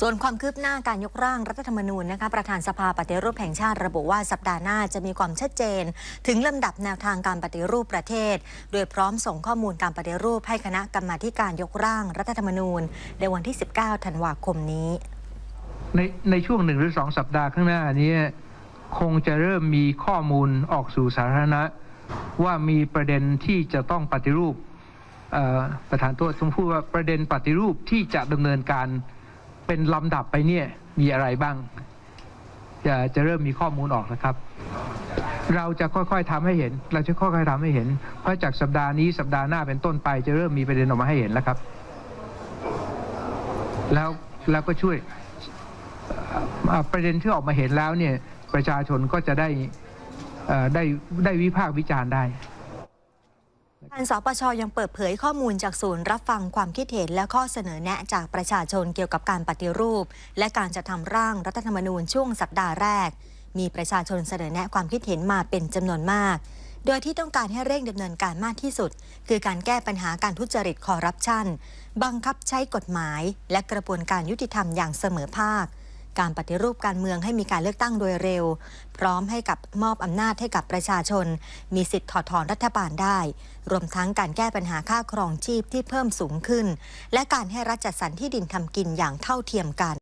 ส่วนความคืบหน้าการยกร่างรัฐธรรมนูญนะคะประธานสภาปฏิรูปแห่งชาติระบุว่าสัปดาห์หน้าจะมีความชัดเจน ถึงลำดับแนวทางการปฏิรูปประเทศ โดยพร้อมส่งข้อมูลการปฏิรูปให้คณะกรรมาการยกร่างรัฐธรรมนูญ ในวันที่ 19 ธันวาคมนี้ ในในช่วงหนึ่งหรือสองสัปดาห์ข้างหน้านี้คงจะเริ่มมีข้อมูลออกสู่สาธารณะ ว่ามีประเด็นที่จะต้องปฏิรูปประธานโทษต้องพูดว่าประเด็นปฏิรูปที่จะดำเนินการ เป็นลำดับไปเนี่ยมีอะไรบ้าง จะจะเริ่มมีข้อมูลออกนะครับ เราจะค่อยๆทำให้เห็น เราจะค่อยๆทำให้เห็น เพราะจากสัปดาห์นี้สัปดาห์หน้าเป็นต้นไปจะเริ่มมีประเด็นออกมาให้เห็นแล้วครับ แล้วแล้วก็ช่วยประเด็นที่ออกมาเห็นแล้วเนี่ยประชาชนก็จะได้ได้ได้วิพากษ์วิจารณ์ได้ ทางสปชยังเปิดเผยข้อมูลจากศูนย์รับฟังความคิดเห็นและข้อเสนอแนะจากประชาชนเกี่ยวกับการปฏิรูป และการจะทำร่างรัฐธรรมนูญช่วงสัปดาห์แรก มีประชาชนเสนอแนะความคิดเห็นมาเป็นจำนวนมาก โดยที่ต้องการให้เร่งดำเนินการมากที่สุด คือการแก้ปัญหาการทุจริตคอร์รัปชัน บังคับใช้กฎหมาย และกระบวนการยุติธรรมอย่างเสมอภาค การปฏิรูปการเมืองให้มีการเลือกตั้งโดยเร็ว พร้อมให้กับมอบอำนาจให้กับประชาชน มีสิทธิ์ถอดถอนรัฐบาลได้ รวมทั้งการแก้ปัญหาค่าครองชีพที่เพิ่มสูงขึ้น และการให้รัฐจัดสรรที่ดินทำกินอย่างเท่าเทียมกัน